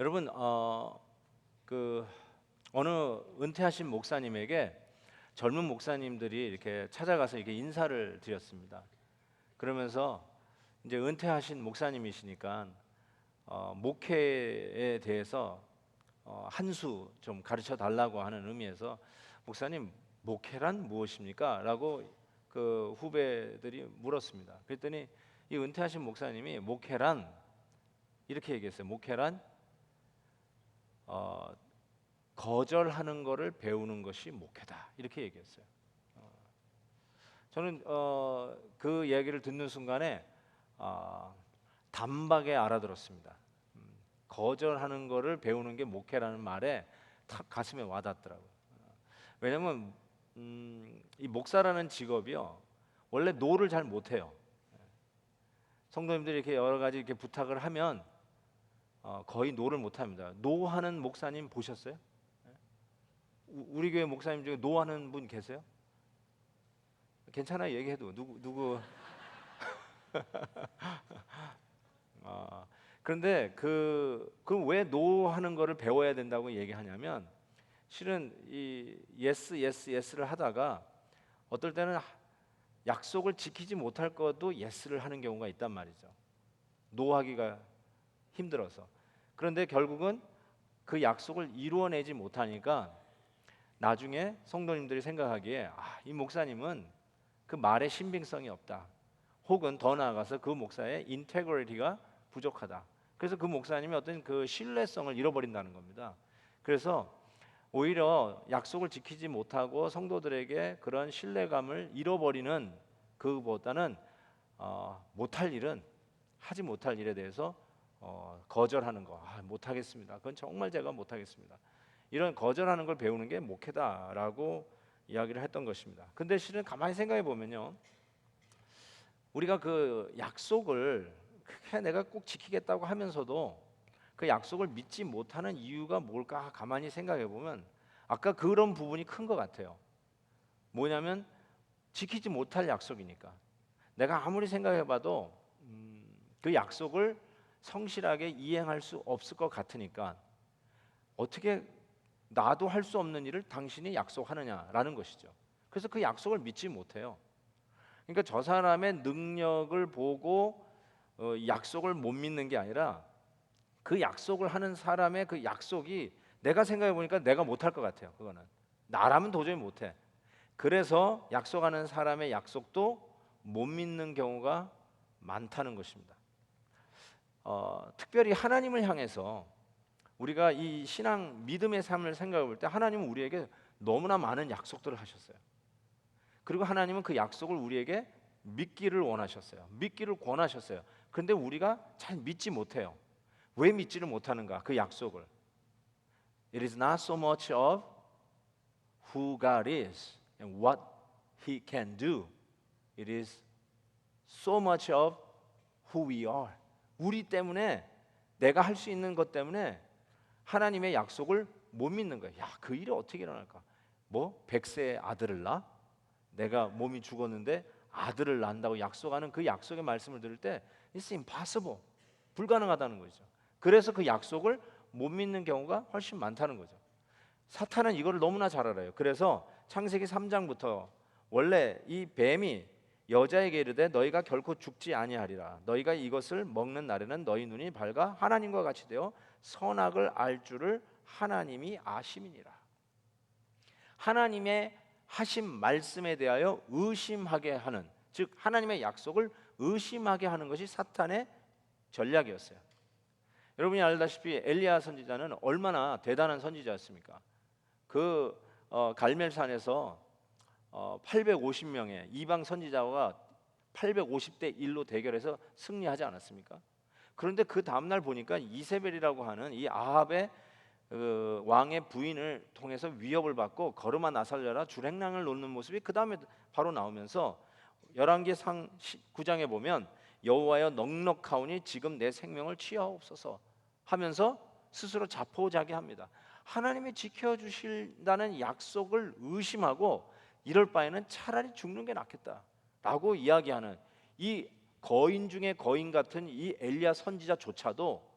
여러분 어, 그 어느 은퇴하신 목사님에게 젊은 목사님들이 이렇게 찾아가서 이렇게 인사를 드렸습니다. 그러면서 이제 은퇴하신 목사님이시니까 어, 목회에 대해서 어, 한 수 좀 가르쳐 달라고 하는 의미에서 목사님 목회란 무엇입니까?라고 그 후배들이 물었습니다. 그랬더니 이 은퇴하신 목사님이 목회란 이렇게 얘기했어요. 목회란 어, 거절하는 거를 배우는 것이 목회다 이렇게 얘기했어요. 어, 저는 어, 그 이야기를 듣는 순간에 어, 단박에 알아들었습니다. 음, 거절하는 거를 배우는 게 목회라는 말에 탁 가슴에 와닿더라고요. 어, 왜냐하면 음, 이 목사라는 직업이요 원래 노를 잘 못해요. 성도님들이 이렇게 여러 가지 이렇게 부탁을 하면 어, 거의 노를 못합니다. 노하는 목사님 보셨어요? 우- 우리 교회 목사님 중에 노하는 분 계세요? 괜찮아요 얘기해도 누구 누구 아, 그런데 그 그럼 왜 노하는 거를 배워야 된다고 얘기하냐면 실은 이 예스 예스 예스를 하다가 어떨 때는 하- 약속을 지키지 못할 것도 예스를 하는 경우가 있단 말이죠. 노하기가 힘들어서 그런데 결국은 그 약속을 이루어내지 못하니까 나중에 성도님들이 생각하기에 아, 이 목사님은 그 말에 신빙성이 없다. 혹은 더 나아가서 그 목사의 인테그리티가 부족하다. 그래서 그 목사님이 어떤 그 신뢰성을 잃어버린다는 겁니다. 그래서 오히려 약속을 지키지 못하고 성도들에게 그런 신뢰감을 잃어버리는 그보다는 어, 못할 일은 하지 못할 일에 대해서 어, 거절하는 거 아, 못하겠습니다. 그건 정말 제가 못하겠습니다. 이런 거절하는 걸 배우는 게 목회다라고 이야기를 했던 것입니다. 근데 실은 가만히 생각해 보면요, 우리가 그 약속을 그렇게 내가 꼭 지키겠다고 하면서도 그 약속을 믿지 못하는 이유가 뭘까 가만히 생각해 보면 아까 그런 부분이 큰 것 같아요. 뭐냐면 지키지 못할 약속이니까 내가 아무리 생각해봐도 음, 그 약속을 성실하게 이행할 수 없을 것 같으니까 어떻게 나도 할 수 없는 일을 당신이 약속하느냐라는 것이죠. 그래서 그 약속을 믿지 못해요. 그러니까 저 사람의 능력을 보고 어, 약속을 못 믿는 게 아니라 그 약속을 하는 사람의 그 약속이 내가 생각해 보니까 내가 못할 것 같아요. 그거는 나라면 도저히 못해. 그래서 약속하는 사람의 약속도 못 믿는 경우가 많다는 것입니다. 어, 특별히 하나님을 향해서 우리가 이 신앙 믿음의 삶을 생각해 볼 때 하나님은 우리에게 너무나 많은 약속들을 하셨어요. 그리고 하나님은 그 약속을 우리에게 믿기를 원하셨어요. 믿기를 권하셨어요. 그런데 우리가 잘 믿지 못해요. 왜 믿지를 못하는가? 그 약속을. It is not so much of who God is and what He can do. It is so much of who we are. 우리 때문에 내가 할 수 있는 것 때문에 하나님의 약속을 못 믿는 거야. 야, 그 일이 어떻게 일어날까? 뭐 백세의 아들을 낳아? 내가 몸이 죽었는데 아들을 낳는다고 약속하는 그 약속의 말씀을 들을 때 it's impossible. 불가능하다는 거죠. 그래서 그 약속을 못 믿는 경우가 훨씬 많다는 거죠. 사탄은 이거를 너무나 잘 알아요. 그래서 창세기 3장부터 원래 이 뱀이 여자에게 이르되 너희가 결코 죽지 아니하리라. 너희가 이것을 먹는 날에는 너희 눈이 밝아 하나님과 같이 되어 선악을 알 줄을 하나님이 아심이니라. 하나님의 하신 말씀에 대하여 의심하게 하는 즉 하나님의 약속을 의심하게 하는 것이 사탄의 전략이었어요. 여러분이 알다시피 엘리야 선지자는 얼마나 대단한 선지자였습니까? 그 어, 갈멜산에서 어, 850명의 이방 선지자와 850대 1로 대결해서 승리하지 않았습니까? 그런데 그 다음 날 보니까 이세벨이라고 하는 이 아합의 그 왕의 부인을 통해서 위협을 받고 걸음아 나살려라 주랭랑을 놓는 모습이 그 다음에 바로 나오면서 열왕기 상 9장에 보면 여호와여 넉넉하오니 지금 내 생명을 취하옵소서 하면서 스스로 자포자기합니다. 하나님이 지켜 주신다는 약속을 의심하고 이럴 바에는 차라리 죽는 게 낫겠다라고 이야기하는 이 거인 중에 거인 같은 이 엘리야 선지자조차도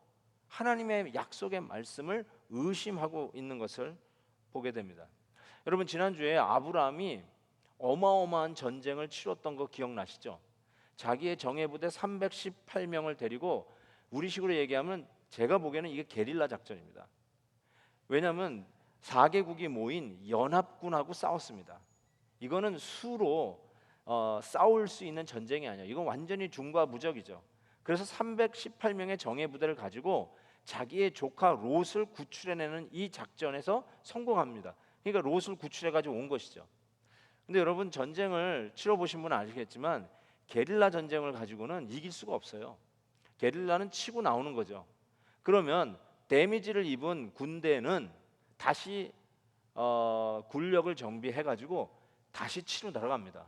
하나님의 약속의 말씀을 의심하고 있는 것을 보게 됩니다. 여러분 지난주에 아브라함이 어마어마한 전쟁을 치렀던 거 기억나시죠? 자기의 정예 부대 318명을 데리고 우리식으로 얘기하면 제가 보기에는 이게 게릴라 작전입니다. 왜냐하면 4개국이 모인 연합군하고 싸웠습니다. 이거는 수로 어, 싸울 수 있는 전쟁이 아니야. 이건 완전히 중과 무적이죠. 그래서 318명의 정예 부대를 가지고 자기의 조카 롯을 구출해내는 이 작전에서 성공합니다. 그러니까 롯을 구출해 가지고 온 것이죠. 근데 여러분 전쟁을 치러 보신 분은 아시겠지만 게릴라 전쟁을 가지고는 이길 수가 없어요. 게릴라는 치고 나오는 거죠. 그러면 데미지를 입은 군대는 다시 어, 군력을 정비해 가지고 다시 치러 들어갑니다.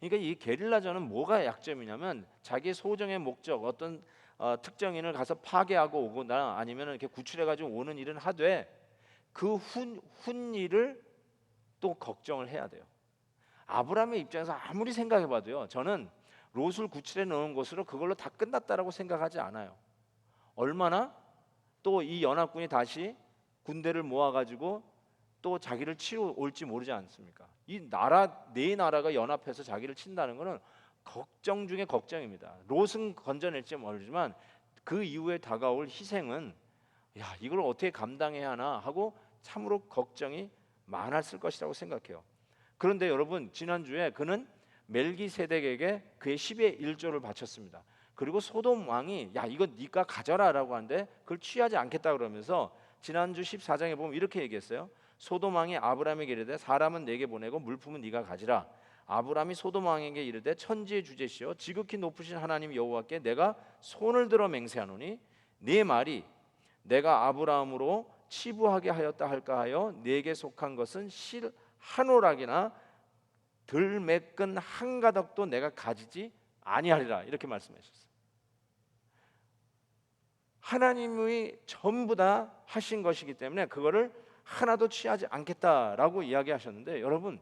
그러니까 이 게릴라전은 뭐가 약점이냐면 자기 소정의 목적 어떤 어, 특정인을 가서 파괴하고 오거나 아니면 이렇게 구출해 가지고 오는 일은 하되 그 훈, 훈일을 또 걱정을 해야 돼요. 아브라함의 입장에서 아무리 생각해 봐도요. 저는 롯을 구출해 놓은 것으로 그걸로 다 끝났다라고 생각하지 않아요. 얼마나 또 이 연합군이 다시 군대를 모아 가지고 또 자기를 치러 올지 모르지 않습니까? 이 나라 네 나라가 연합해서 자기를 친다는 것은 걱정 중에 걱정입니다. 롯은 건져낼지 모르지만 그 이후에 다가올 희생은 야 이걸 어떻게 감당해야 하나 하고 참으로 걱정이 많았을 것이라고 생각해요. 그런데 여러분 지난주에 그는 멜기세덱에게 그의 10의 1조를 바쳤습니다. 그리고 소돔 왕이 야 이거 네가 가져라라고 하는데 그걸 취하지 않겠다 그러면서 지난주 14장에 보면 이렇게 얘기했어요. 소돔 왕이 아브라함에게 이르되 사람은 내게 보내고 물품은 네가 가지라. 아브라함이 소돔 왕에게 이르되 천지의 주제시여 지극히 높으신 하나님 여호와께 내가 손을 들어 맹세하노니 네 말이 내가 아브라함으로 치부하게 하였다 할까 하여 내게 속한 것은 실 한 오락이나 들 매끈 한 가닥도 내가 가지지 아니하리라 이렇게 말씀하셨어요. 하나님이 전부 다 하신 것이기 때문에 그거를 하나도 취하지 않겠다라고 이야기하셨는데 여러분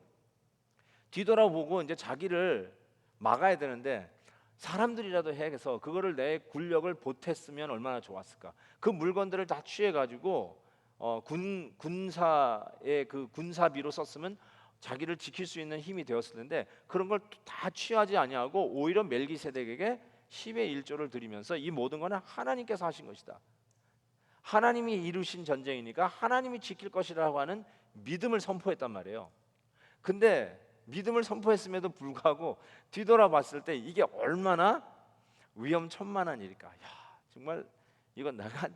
뒤돌아보고 이제 자기를 막아야 되는데 사람들이라도 해서 그거를 내 군력을 보탰으면 얼마나 좋았을까. 그 물건들을 다 취해 가지고 어, 군 군사의 그 군사비로 썼으면 자기를 지킬 수 있는 힘이 되었을 텐데 그런 걸 다 취하지 아니하고 오히려 멜기세덱에게 10의 1조를 드리면서 이 모든 것은 하나님께서 하신 것이다. 하나님이 이루신 전쟁이니까 하나님이 지킬 것이라고 하는 믿음을 선포했단 말이에요. 근데 믿음을 선포했음에도 불구하고 뒤돌아봤을 때 이게 얼마나 위험천만한 일일까? 야, 정말 이건 내가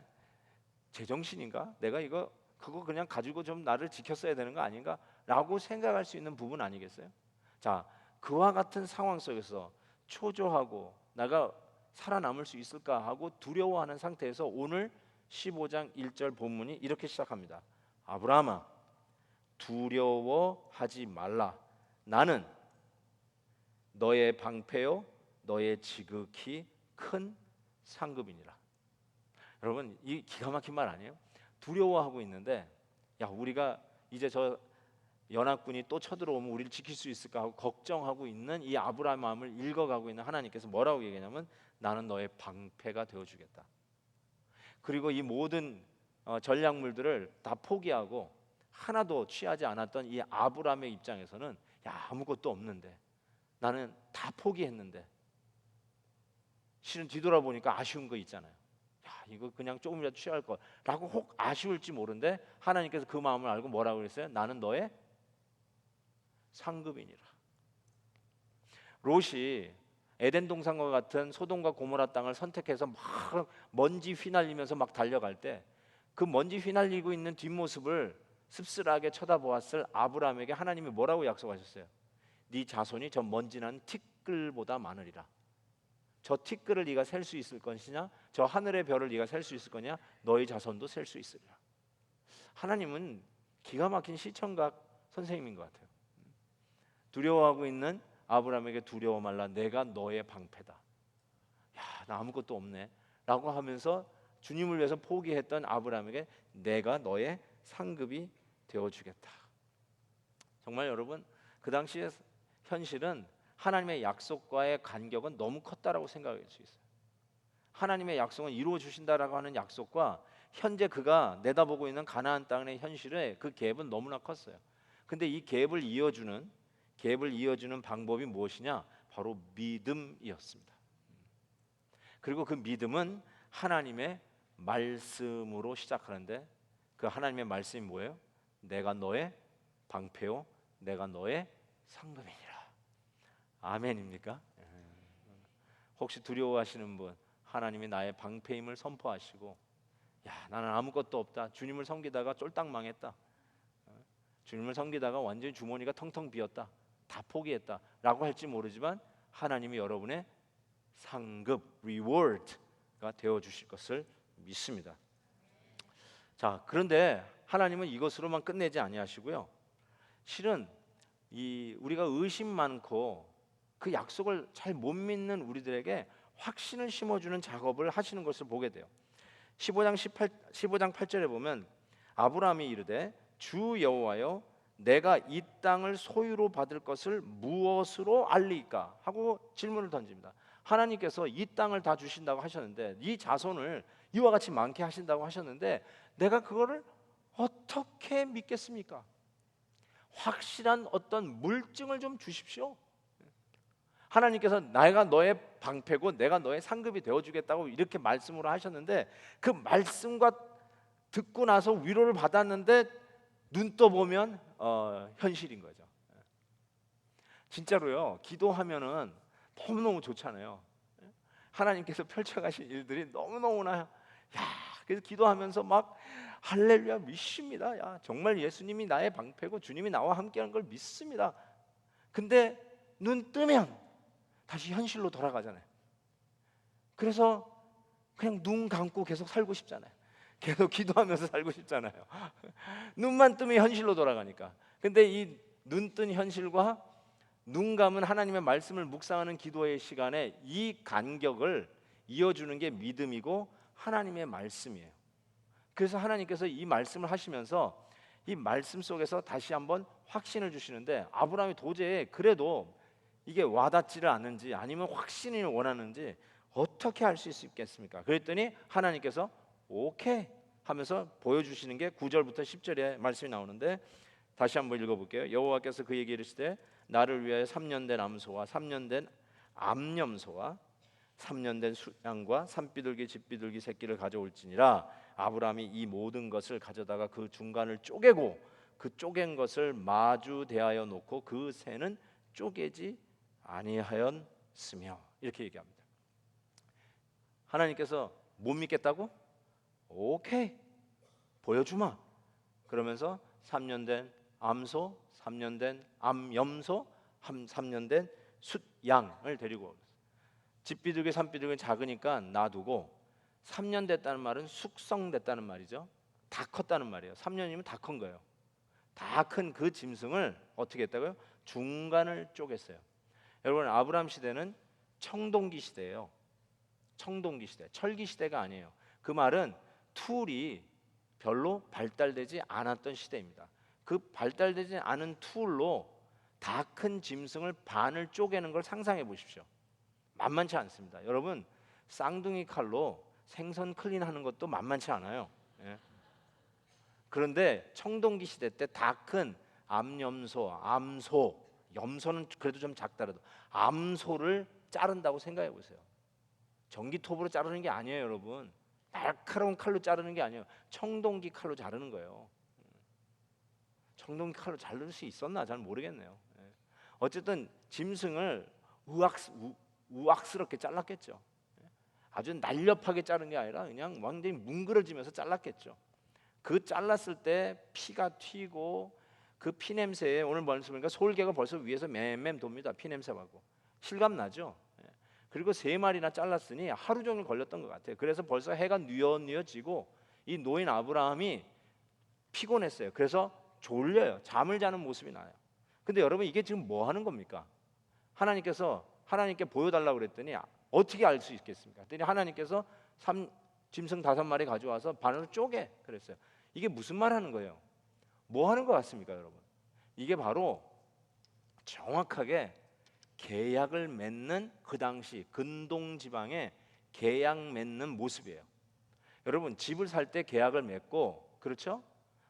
제정신인가? 내가 이거 그거 그냥 가지고 좀 나를 지켰어야 되는 거 아닌가?라고 생각할 수 있는 부분 아니겠어요? 자, 그와 같은 상황 속에서 초조하고 내가 살아남을 수 있을까 하고 두려워하는 상태에서 오늘 15장 1절 본문이 이렇게 시작합니다. 아브라함아 두려워하지 말라. 나는 너의 방패요 너의 지극히 큰 상급이니라. 여러분 이 기가 막힌 말 아니에요? 두려워하고 있는데 야 우리가 이제 저 연합군이 또 쳐들어오면 우리를 지킬 수 있을까 하고 걱정하고 있는 이 아브라함 마음을 읽어가고 있는 하나님께서 뭐라고 얘기냐면 나는 너의 방패가 되어 주겠다. 그리고 이 모든 어, 전략물들을 다 포기하고 하나도 취하지 않았던 이 아브라함의 입장에서는 야 아무것도 없는데 나는 다 포기했는데 실은 뒤돌아보니까 아쉬운 거 있잖아요. 야 이거 그냥 조금이라도 취할 거라고 혹 아쉬울지 모른데 하나님께서 그 마음을 알고 뭐라고 그랬어요? 나는 너의 상급이니라. 롯이 에덴 동산과 같은 소돔과 고모라 땅을 선택해서 막 먼지 휘날리면서 막 달려갈 때 그 먼지 휘날리고 있는 뒷모습을 씁쓸하게 쳐다보았을 아브라함에게 하나님이 뭐라고 약속하셨어요? 네 자손이 저 먼지난 티끌보다 많으리라. 저 티끌을 네가 셀 수 있을 것이냐? 저 하늘의 별을 네가 셀 수 있을 거냐? 너희 자손도 셀 수 있으리라. 하나님은 기가 막힌 시청각 선생님인 것 같아요. 두려워하고 있는 아브라함에게 두려워 말라 내가 너의 방패다. 야, 나 아무것도 없네. 라고 하면서 주님을 위해서 포기했던 아브라함에게 내가 너의 상급이 되어 주겠다. 정말 여러분 그 당시의 현실은 하나님의 약속과의 간격은 너무 컸다라고 생각할 수 있어요. 하나님의 약속은 이루어 주신다라고 하는 약속과 현재 그가 내다보고 있는 가나안 땅의 현실에 그 갭은 너무나 컸어요. 근데 이 갭을 이어주는 갭을 이어주는 방법이 무엇이냐? 바로 믿음이었습니다. 그리고 그 믿음은 하나님의 말씀으로 시작하는데 그 하나님의 말씀이 뭐예요? 내가 너의 방패요, 내가 너의 상급이니라. 아멘입니까? 예. 혹시 두려워하시는 분, 하나님이 나의 방패임을 선포하시고, 야 나는 아무것도 없다. 주님을 섬기다가 쫄딱 망했다. 어? 주님을 섬기다가 완전히 주머니가 텅텅 비었다. 다 포기했다라고 할지 모르지만 하나님이 여러분의 상급 리워드가 되어 주실 것을 믿습니다. 자, 그런데 하나님은 이것으로만 끝내지 아니하시고요. 실은 이 우리가 의심 많고 그 약속을 잘 못 믿는 우리들에게 확신을 심어 주는 작업을 하시는 것을 보게 돼요. 15장 18 15장 8절에 보면 아브라함이 이르되 주 여호와여 내가 이 땅을 소유로 받을 것을 무엇으로 알리까 하고 질문을 던집니다. 하나님께서 이 땅을 다 주신다고 하셨는데 이 자손을 이와 같이 많게 하신다고 하셨는데 내가 그거를 어떻게 믿겠습니까? 확실한 어떤 물증을 좀 주십시오. 하나님께서 내가 너의 방패고 내가 너의 상급이 되어 주겠다고 이렇게 말씀으로 하셨는데 그 말씀과 듣고 나서 위로를 받았는데 눈 떠 보면 어, 현실인 거죠. 진짜로요. 기도하면은 너무 너무 좋잖아요. 하나님께서 펼쳐가신 일들이 너무 너무나 야 그래서 기도하면서 막 할렐루야 믿습니다. 야 정말 예수님이 나의 방패고 주님이 나와 함께하는 걸 믿습니다. 근데 눈 뜨면 다시 현실로 돌아가잖아요. 그래서 그냥 눈 감고 계속 살고 싶잖아요. 계속 기도하면서 살고 싶잖아요. 눈만 뜨면 현실로 돌아가니까. 근데 이 눈 뜬 현실과 눈 감은 하나님의 말씀을 묵상하는 기도의 시간에 이 간격을 이어주는 게 믿음이고 하나님의 말씀이에요. 그래서 하나님께서 이 말씀을 하시면서 이 말씀 속에서 다시 한번 확신을 주시는데 아브라함이 도저히 그래도 이게 와닿지를 않는지 아니면 확신을 원하는지 어떻게 할 수 있겠습니까? 그랬더니 하나님께서 오케이 하면서 보여주시는 게 9절부터 10절에 말씀이 나오는데 다시 한번 읽어볼게요. 여호와께서 그에게 이르시되 나를 위하여 3년 된 암소와 3년 된 암염소와 3년 된 수양과 산비둘기 집비둘기 새끼를 가져올지니라 아브라함이 이 모든 것을 가져다가 그 중간을 쪼개고 그 쪼갠 것을 마주 대하여 놓고 그 새는 쪼개지 아니하였으며 이렇게 얘기합니다. 하나님께서 못 믿겠다고? 오케이 보여주마. 그러면서 3년 된 암소, 3년 된 암염소, 3년 된 숫양을 데리고 집비둘기 산비둘기 작으니까 놔두고 3년 됐다는 말은 숙성됐다는 말이죠. 다 컸다는 말이에요. 3년이면 다 큰 거예요. 다 큰 그 짐승을 어떻게 했다고요? 중간을 쪼갰어요. 여러분 아브라함 시대는 청동기 시대예요. 청동기 시대, 철기 시대가 아니에요. 그 말은 툴이 별로 발달되지 않았던 시대입니다. 그 발달되지 않은 툴로 다 큰 짐승을 반을 쪼개는 걸 상상해 보십시오. 만만치 않습니다. 여러분 쌍둥이 칼로 생선 클린하는 것도 만만치 않아요. 예. 그런데 청동기 시대 때 다 큰 암염소, 암소, 염소는 그래도 좀 작다라도 암소를 자른다고 생각해 보세요. 전기톱으로 자르는 게 아니에요, 여러분. 날카로운 칼로 자르는 게 아니에요. 청동기 칼로 자르는 거예요. 청동기 칼로 자를 수 있었나 잘 모르겠네요. 예. 어쨌든 짐승을 우악 우악스럽게 잘랐겠죠. 예. 아주 날렵하게 자른 게 아니라 그냥 완전히 뭉그러지면서 잘랐겠죠. 그 잘랐을 때 피가 튀고 그 피 냄새에 오늘 말씀 보니까 솔개가 벌써 위에서 맴맴 돕니다. 피 냄새 맡고 실감 나죠. 예. 그리고 세 마리나 잘랐으니 하루 종일 걸렸던 것 같아요. 그래서 벌써 해가 뉘어뉘어지고 이 노인 아브라함이 피곤했어요. 그래서 졸려요. 잠을 자는 모습이 나요. 근데 여러분 이게 지금 뭐 하는 겁니까? 하나님께서 하나님께 보여달라고 그랬더니 어떻게 알 수 있겠습니까? 그랬더니 하나님께서 삼, 짐승 다섯 마리 가져와서 반으로 쪼개 그랬어요. 이게 무슨 말 하는 거예요? 뭐 하는 것 같습니까, 여러분? 이게 바로 정확하게 계약을 맺는 그 당시 근동 지방의 계약 맺는 모습이에요. 여러분 집을 살 때 계약을 맺고 그렇죠?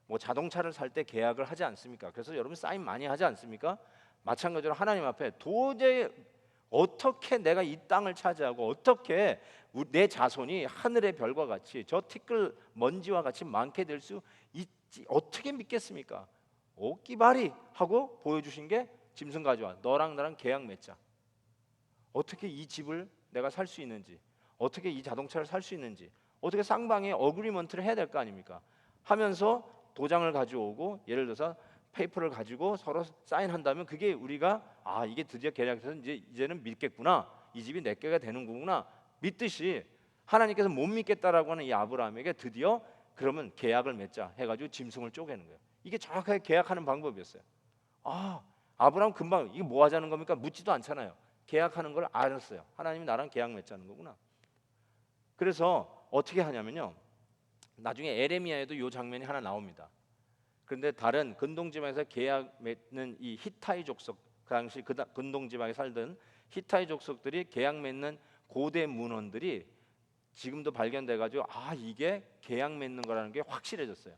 뭐 자동차를 살 때 계약을 하지 않습니까? 그래서 여러분 사인 많이 하지 않습니까? 마찬가지로 하나님 앞에 도저히 어떻게 내가 이 땅을 차지하고 어떻게 우- 내 자손이 하늘의 별과 같이 저 티끌 먼지와 같이 많게 될 수 있지 어떻게 믿겠습니까? 오끼바리 하고 보여주신 게 짐승 가져와 너랑 나랑 계약 맺자 어떻게 이 집을 내가 살 수 있는지 어떻게 이 자동차를 살 수 있는지 어떻게 쌍방에 어그리먼트를 해야 될 거 아닙니까? 하면서 도장을 가져오고 예를 들어서 페이퍼를 가지고 서로 사인한다면 그게 우리가 아 이게 드디어 계약해서 이제 이제는 믿겠구나 이 집이 내 개가 되는 거구나 믿듯이 하나님께서 못 믿겠다라고 하는 이 아브라함에게 드디어 그러면 계약을 맺자 해가지고 짐승을 쪼개는 거예요. 이게 정확하게 계약하는 방법이었어요. 아 아브라함 금방 이게 뭐 하자는 겁니까? 묻지도 않잖아요. 계약하는 걸 알았어요. 하나님이 나랑 계약 맺자는 거구나. 그래서 어떻게 하냐면요. 나중에 에레미야에도 이 장면이 하나 나옵니다. 그런데 다른 근동 지방에서 계약 맺는 이 히타이 족속 그 당시 그 다- 근동 지방에 살던 히타이 족속들이 계약 맺는 고대 문헌들이 지금도 발견돼 가지고 아 이게 계약 맺는 거라는 게 확실해졌어요.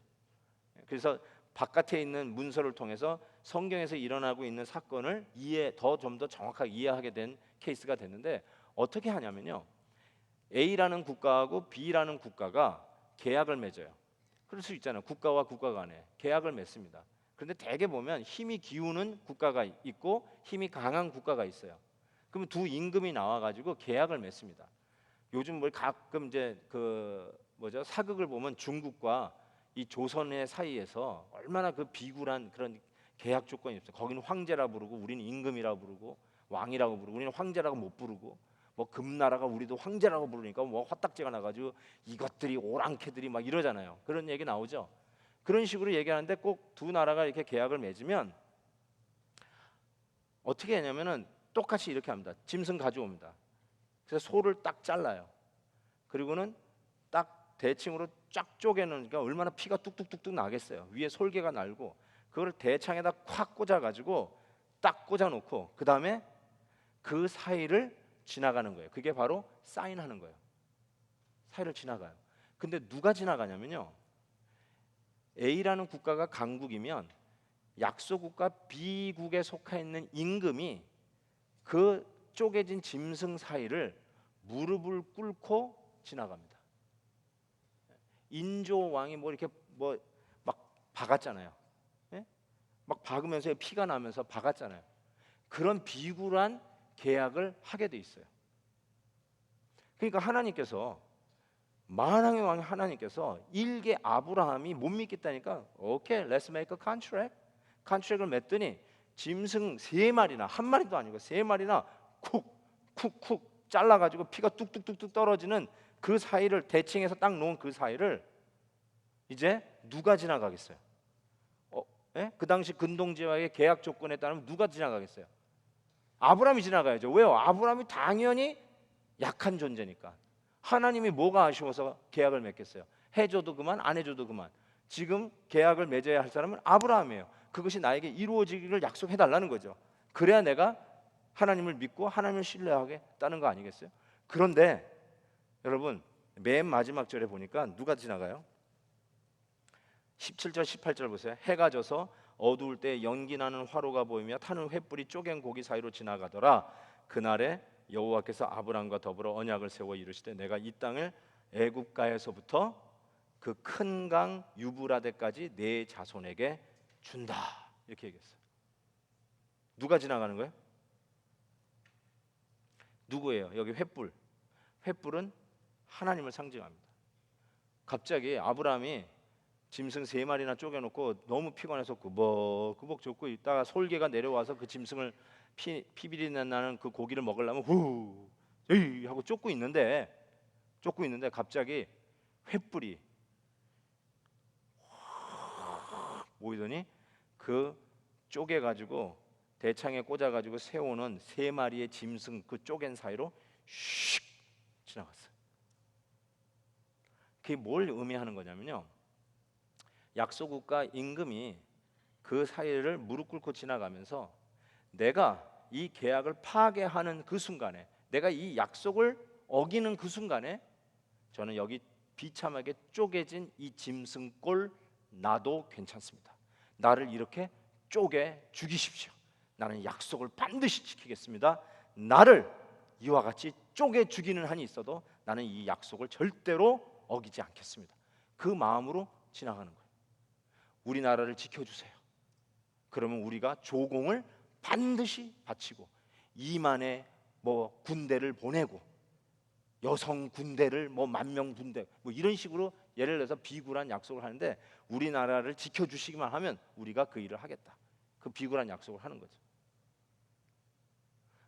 그래서 바깥에 있는 문서를 통해서 성경에서 일어나고 있는 사건을 이해 더 좀 더 정확하게 이해하게 된 케이스가 됐는데 어떻게 하냐면요. A라는 국가하고 B라는 국가가 계약을 맺어요. 그럴 수 있잖아요. 국가와 국가 간에 계약을 맺습니다. 그런데 대개 보면 힘이 기우는 국가가 있고 힘이 강한 국가가 있어요. 그러면 두 임금이 나와 가지고 계약을 맺습니다. 요즘 뭐 가끔 이제 그 뭐죠? 사극을 보면 중국과 이 조선의 사이에서 얼마나 그 비굴한 그런 계약 조건이 있어요. 거기는 황제라 부르고 우리는 임금이라 부르고 왕이라고 부르고 우리는 황제라고 못 부르고 뭐 금나라가 우리도 황제라고 부르니까 뭐 화딱지가 나가지고 이것들이 오랑캐들이 막 이러잖아요. 그런 얘기 나오죠. 그런 식으로 얘기하는데 꼭 두 나라가 이렇게 계약을 맺으면 어떻게 하냐면은 똑같이 이렇게 합니다. 짐승 가져옵니다. 그래서 소를 딱 잘라요. 그리고는 딱 대칭으로 쫙 쪼개놓으니까 얼마나 피가 뚝뚝뚝뚝 나겠어요. 위에 솔개가 날고 그걸 대창에다 콱 꽂아 가지고 딱 꽂아 놓고 그 다음에 그 사이를 지나가는 거예요. 그게 바로 사인하는 거예요. 사이를 지나가요. 근데 누가 지나가냐면요. A라는 국가가 강국이면 약소국가 B국에 속해 있는 임금이 그 쪼개진 짐승 사이를 무릎을 꿇고 지나갑니다. 인조 왕이 뭐 이렇게 뭐 막 박았잖아요. 예? 막 박으면서 피가 나면서 박았잖아요. 그런 비굴한 계약을 하게 돼 있어요. 그러니까 하나님께서 만왕의 왕 하나님께서 일개 아브라함이 못 믿겠다니까 오케이, let's make a contract. 컨트랙을 맺더니 짐승 세 마리나 한 마리도 아니고 세 마리나 쿡쿡쿡 잘라 가지고 피가 뚝뚝뚝뚝 떨어지는 그 사이를 대칭해서 딱 놓은 그 사이를 이제 누가 지나가겠어요? 어, 예? 그 당시 근동지와의 계약 조건에 따르면 누가 지나가겠어요? 아브라함이 지나가야죠. 왜요? 아브라함이 당연히 약한 존재니까. 하나님이 뭐가 아쉬워서 계약을 맺겠어요? 해줘도 그만, 안 해줘도 그만. 지금 계약을 맺어야 할 사람은 아브라함이에요. 그것이 나에게 이루어지기를 약속해 달라는 거죠. 그래야 내가 하나님을 믿고 하나님을 신뢰하겠다는 거 아니겠어요? 그런데 여러분 맨 마지막 절에 보니까 누가 지나가요? 17절 18절 보세요. 해가 져서 어두울 때 연기 나는 화로가 보이며 타는 횃불이 쪼갠 고기 사이로 지나가더라. 그날에 여호와께서 아브람과 더불어 언약을 세워 이르시되 내가 이 땅을 애굽가에서부터 그 큰 강 유브라데까지 내 자손에게 준다. 이렇게 얘기했어요. 누가 지나가는 거예요? 누구예요? 여기 횃불. 횃불은 하나님을 상징합니다. 갑자기 아브라함이 짐승 세 마리나 쪼개놓고 너무 피곤해서 구벅구벅 쫓고 있다가 솔개가 내려와서 그 짐승을 피, 피비리 나는 그 고기를 먹으려면 후 에이 하고 쫓고 있는데 쫓고 있는데 갑자기 횃불이 모이더니 그 쪼개 가지고 대창에 꽂아 가지고 세우는 세 마리의 짐승 그 쪼갠 사이로 슉 지나갔어요. 그게 뭘 의미하는 거냐면요. 약소국가 임금이 그 사이를 무릎 꿇고 지나가면서 내가 이 계약을 파괴하는 그 순간에 내가 이 약속을 어기는 그 순간에 저는 여기 비참하게 쪼개진 이 짐승꼴 나도 괜찮습니다. 나를 이렇게 쪼개 죽이십시오. 나는 약속을 반드시 지키겠습니다. 나를 이와 같이 쪼개 죽이는 한이 있어도 나는 이 약속을 절대로 어기지 않겠습니다. 그 마음으로 지나가는 거예요. 우리나라를 지켜주세요. 그러면 우리가 조공을 반드시 바치고 이만의 뭐 군대를 보내고 여성 군대를 뭐 만 명 군대 뭐 이런 식으로 예를 들어서 비굴한 약속을 하는데 우리나라를 지켜주시기만 하면 우리가 그 일을 하겠다. 그 비굴한 약속을 하는 거죠.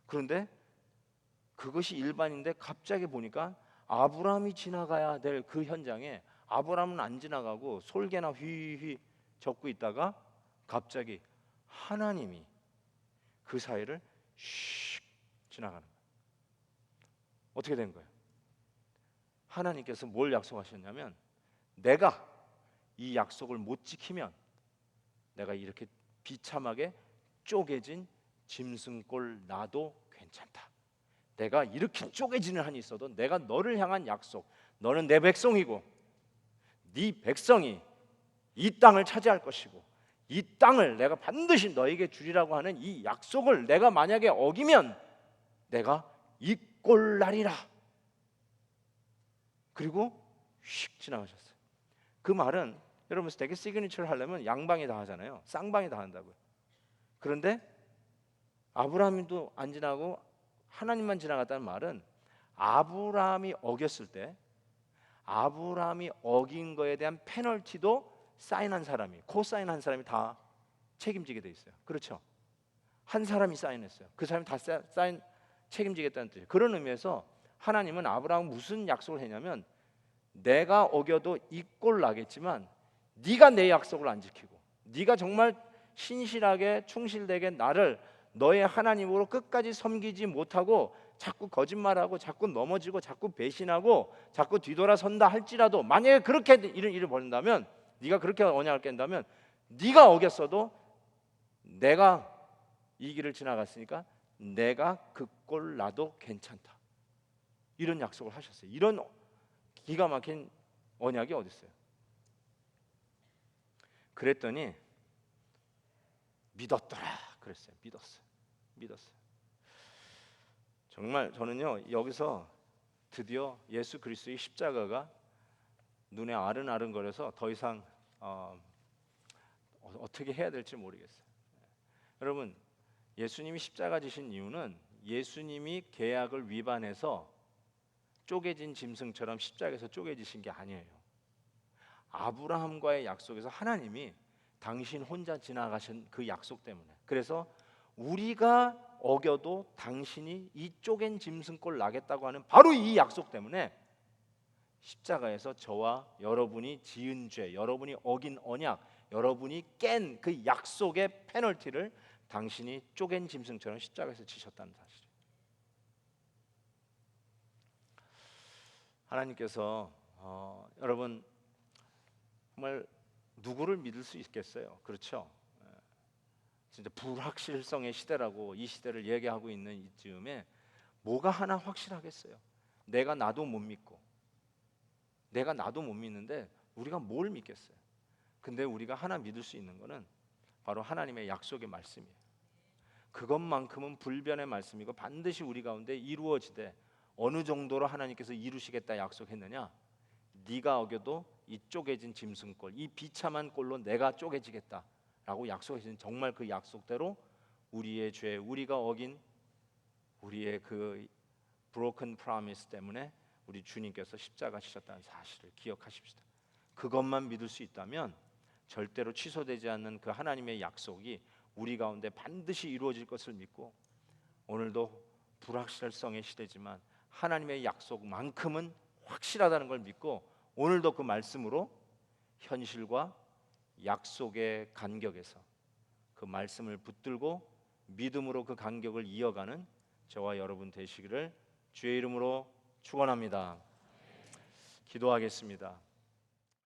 그런데 그것이 일반인데 갑자기 보니까 아브라함이 지나가야 될 그 현장에 아브라함은 안 지나가고 솔개나 휘휘 적고 있다가 갑자기 하나님이 그 사이를 슉 지나가는 거예요. 어떻게 된 거예요? 하나님께서 뭘 약속하셨냐면 내가 이 약속을 못 지키면 내가 이렇게 비참하게 쪼개진 짐승꼴 나도 괜찮다. 내가 이렇게 쪼개지는 한이 있어도 내가 너를 향한 약속, 너는 내 백성이고 네 백성이 이 땅을 차지할 것이고 이 땅을 내가 반드시 너에게 주리라고 하는 이 약속을 내가 만약에 어기면 내가 이꼴 날이라. 그리고 휙 지나가셨어요. 그 말은 여러분 되게 시그니처를 하려면 양방에 다 하잖아요. 쌍방에 다 한다고요. 그런데 아브라함도 안 지나고 하나님만 지나갔다는 말은 아브라함이 어겼을 때 아브라함이 어긴 거에 대한 페널티도 사인한 사람이 코사인한 사람이 다 책임지게 돼 있어요. 그렇죠? 한 사람이 사인했어요. 그 사람이 다 사- 사인 책임지겠다는 뜻이에요. 그런 의미에서 하나님은 아브라함 무슨 약속을 했냐면 내가 어겨도 이 꼴 나겠지만 네가 내 약속을 안 지키고 네가 정말 신실하게 충실되게 나를 너의 하나님으로 끝까지 섬기지 못하고 자꾸 거짓말하고 자꾸 넘어지고 자꾸 배신하고 자꾸 뒤돌아선다 할지라도 만약에 그렇게 이런 일을 벌인다면 네가 그렇게 언약을 깬다면 네가 어겼어도 내가 이 길을 지나갔으니까 내가 그 꼴 나도 괜찮다. 이런 약속을 하셨어요. 이런 기가 막힌 언약이 어디 있어요? 그랬더니 믿었더라 그랬어요. 믿었어요. 믿었어요. 정말 저는요 여기서 드디어 예수 그리스도의 십자가가 눈에 아른아른거려서 더 이상 어, 어, 어떻게 해야 될지 모르겠어요. 여러분 예수님이 십자가 지신 이유는 예수님이 계약을 위반해서 쪼개진 짐승처럼 십자가에서 쪼개지신 게 아니에요. 아브라함과의 약속에서 하나님이 당신 혼자 지나가신 그 약속 때문에 그래서 우리가 어겨도 당신이 이 쪼갠 짐승꼴 나겠다고 하는 바로 이 약속 때문에 십자가에서 저와 여러분이 지은 죄, 여러분이 어긴 언약, 여러분이 깬 그 약속의 페널티를 당신이 쪼갠 짐승처럼 십자가에서 지셨다는 사실. 하나님께서 어, 여러분 정말 누구를 믿을 수 있겠어요? 그렇죠? 예. 진짜 불확실성의 시대라고 이 시대를 얘기하고 있는 이쯤에 뭐가 하나 확실하겠어요? 내가 나도 못 믿고 내가 나도 못 믿는데 우리가 뭘 믿겠어요? 근데 우리가 하나 믿을 수 있는 거는 바로 하나님의 약속의 말씀이에요. 그것만큼은 불변의 말씀이고 반드시 우리 가운데 이루어지되 어느 정도로 하나님께서 이루시겠다 약속했느냐? 네가 어겨도 이 쪼개진 짐승꼴, 이 비참한 꼴로 내가 쪼개지겠다 라고 약속하신 정말 그 약속대로 우리의 죄, 우리가 어긴 우리의 그 broken promise 때문에 우리 주님께서 십자가 지셨다는 사실을 기억하십시다. 그것만 믿을 수 있다면 절대로 취소되지 않는 그 하나님의 약속이 우리 가운데 반드시 이루어질 것을 믿고 오늘도 불확실성의 시대지만 하나님의 약속만큼은 확실하다는 걸 믿고 오늘도 그 말씀으로 현실과 약속의 간격에서 그 말씀을 붙들고 믿음으로 그 간격을 이어가는 저와 여러분 되시기를 주의 이름으로 축원합니다. 기도하겠습니다.